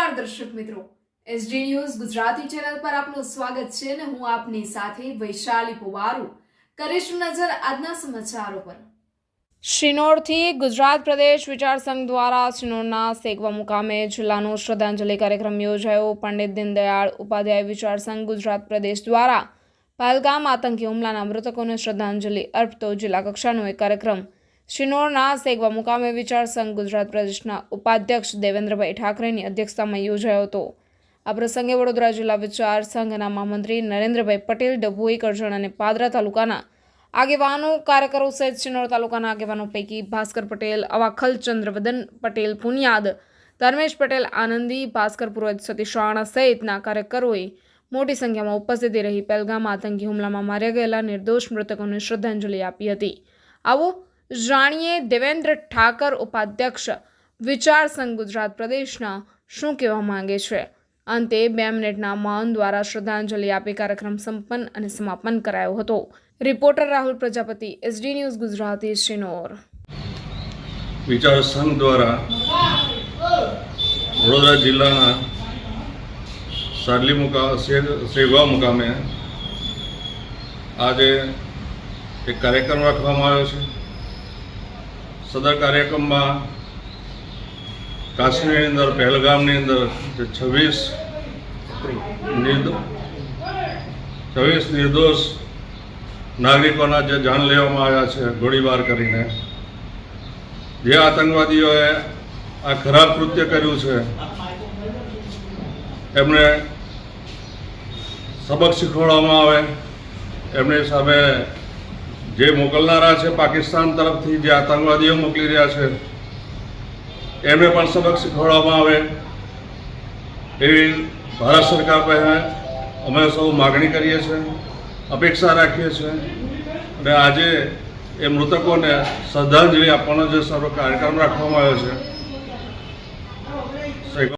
નમસ્કાર દર્શક મિત્રો. એસડી ન્યૂઝ ગુજરાતી ચેનલ પર આપનું સ્વાગત છે અને હું આપની સાથે વૈશાલી પુવારુ. કરીશું નજર આજના સમાચારો પર. શિનોરથી ગુજરાત પ્રદેશ વિચાર સંઘ દ્વારા શિનોરના સેગવા મુકામે જિલ્લાનો શ્રદ્ધાંજલિ કાર્યક્રમ યોજાયો. પંડિત દીનદયાળ ઉપાધ્યાય વિચાર સંઘ ગુજરાત પ્રદેશ દ્વારા પહેલગામ આતંકી હુમલાના મૃતકોને શ્રદ્ધાંજલિ અર્પતો જિલ્લા કક્ષાનો એક કાર્યક્રમ શિનોરના સેગવા મુકામે વિચાર સંઘ ગુજરાત પ્રદેશના ઉપાધ્યક્ષ દેવેન્દ્રભાઈ ઠાકરેની અધ્યક્ષતામાં યોજાયો હતો. આ પ્રસંગે વડોદરા જિલ્લા વિચાર સંઘના મહામંત્રી નરેન્દ્રભાઈ પટેલ, ડભોઈ, કરજણ અને પાદરા તાલુકાના આગેવાનો, કાર્યકરો સહિત શિનોર તાલુકાના આગેવાનો પૈકી ભાસ્કર પટેલ અવાખલ ચંદ્રવદન પટેલ, પુનિયાદ, ધર્મેશ પટેલ, આનંદી, ભાસ્કર પુરોહિત, સતીશ રાણા સહિતના કાર્યકરોએ મોટી સંખ્યામાં ઉપસ્થિત રહી. પહેલગામ આતંકી હુમલામાં માર્યા ગયેલા નિર્દોષ મૃતકોને શ્રદ્ધાંજલિ આપી હતી. આવો જાણીએ દેવેન્દ્ર ઠાકર ઉપાધ્યક્ષ વિચાર સંઘ ગુજરાત પ્રદેશના શું કહેવા માંગે છે? અંતે બે મિનિટના મૌન દ્વારા શ્રદ્ધાંજલિ આપી કાર્યક્રમ સંપન્ન અને સમાપન કરાયો હતો. Reporter Rahul Prajapati, SD news Gujarati, Shinor. વિચાર સંઘ દ્વારા વડોદરા જિલ્લાના સાડલી મુકા સેવા મુકામે આજે એક કાર્યક્રમ રાખવામાં આવ્યો છે. સદર કાર્યક્રમમાં કાશ્મીરની અંદર, પહેલગામની અંદર જે છવ્વીસ છવ્વીસ નિર્દોષ નાગરિકોના જે જાન લેવામાં આવ્યા છે, ગોળીબાર કરીને, જે આતંકવાદીઓએ આ ખરાબ કૃત્ય કર્યું છે, એમને સબક શીખવાડવામાં આવે, એમની સામે જે મોકલનારા છે પાકિસ્તાન તરફથી, જે આતંકવાદીઓ મોકલી રહ્યા છે, એમને પણ સબક શીખવાડવામાં આવે. એવી ભારત સરકાર પાસે અમે સૌ માગણી કરીએ છીએ, અપેક્ષા રાખીએ છીએ. અને આજે એ મૃતકોને શ્રદ્ધાંજલિ આપવાનો જે સર્વ કાર્યક્રમ રાખવામાં આવ્યો છે.